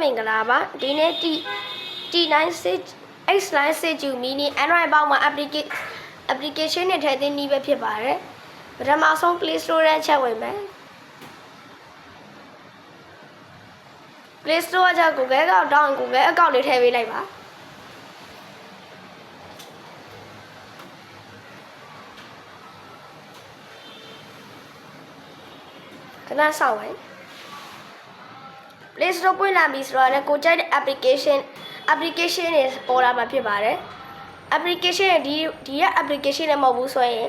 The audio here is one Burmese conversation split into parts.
မင်္ဂလာပါဒီနေ့ T T96 X96 mini Android ပေါင်းမှာ application application နဲ့ထည့်သွင်းနည်းပဲဖြစ်ပါတယ်ပထမဆုံး Play Store ထဲချက်ဝင်မယ် Play Store ကကျ Google အကောင့်တောင်း Google အကောင့်လေးထည့်ပေးလိုက်ပါခဏစောင့်ဝင် Play Store ပွင့်လာပြီဆိုတော့လည်းကိုကြိုက်တဲ့ application application တွေပေါ်လာမှာဖြစ်ပါတယ် application ရဲ့ဒီဒီရဲ့ application နဲ့မဟုတ်ဘူးဆိုရင်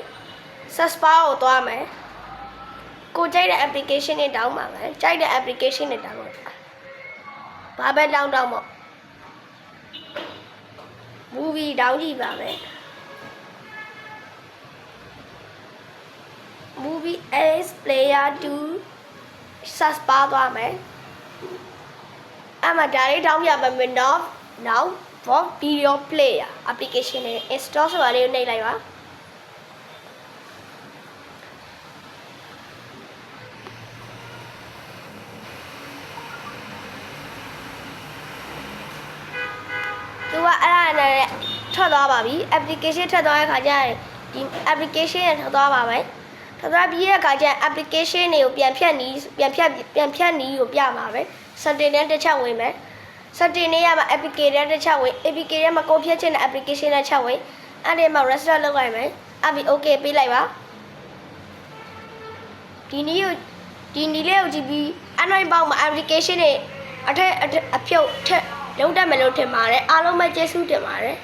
search bar ကိုသွားမယ်ကိုကြိုက်တဲ့ application တွေတောင်းပါမယ်ကြိုက်တဲ့ application တွေတောင်းပါဘာပဲတောင်းတောင်းပေါ့ movie တောင်းကြည့်ပါမယ် movie X player 2 search bar သွားမယ် အမှဒါလေးတောင်းပြပါမယ်နော် now for video player application နဲ့ install ဆိုတာလေးကိုနှိပ်လိုက်ပါသူကအဲ့ဒါနဲ့ထွက်သွားပါပြီ application ထွက်သွားတဲ့ခါကျရင်ဒီ application နဲ့ထွက်သွားပါမယ် ထွက်သွားပြီးတဲ့ခါကျရင် application တွေကိုပြန်ဖြတ်နီးပြန်ဖြတ်ပြန်ဖြတ်နီးကိုပြပါမယ် setting နဲ့တစ်ချက်ဝင်မယ် setting နဲ့ရမှာ application တစ်ချက်ဝင် application မှာကိုဖြတ်ချင်တဲ့ application တစ်ချက်ဝင်အဲ့ဒီမှာ restart လုပ်လိုက်မယ်အဲ့ပြီး okay ပေးလိုက်ပါဒီနည်းကိုဒီနည်းလေးကိုကြည့်ပြီး Android ပေါက်မှာ application တွေအထက်အထက်အဖြုတ်ထက်လုံးတက်မယ်လို့ထင်ပါတယ်အားလုံးပဲကျေးဇူးတင်ပါတယ်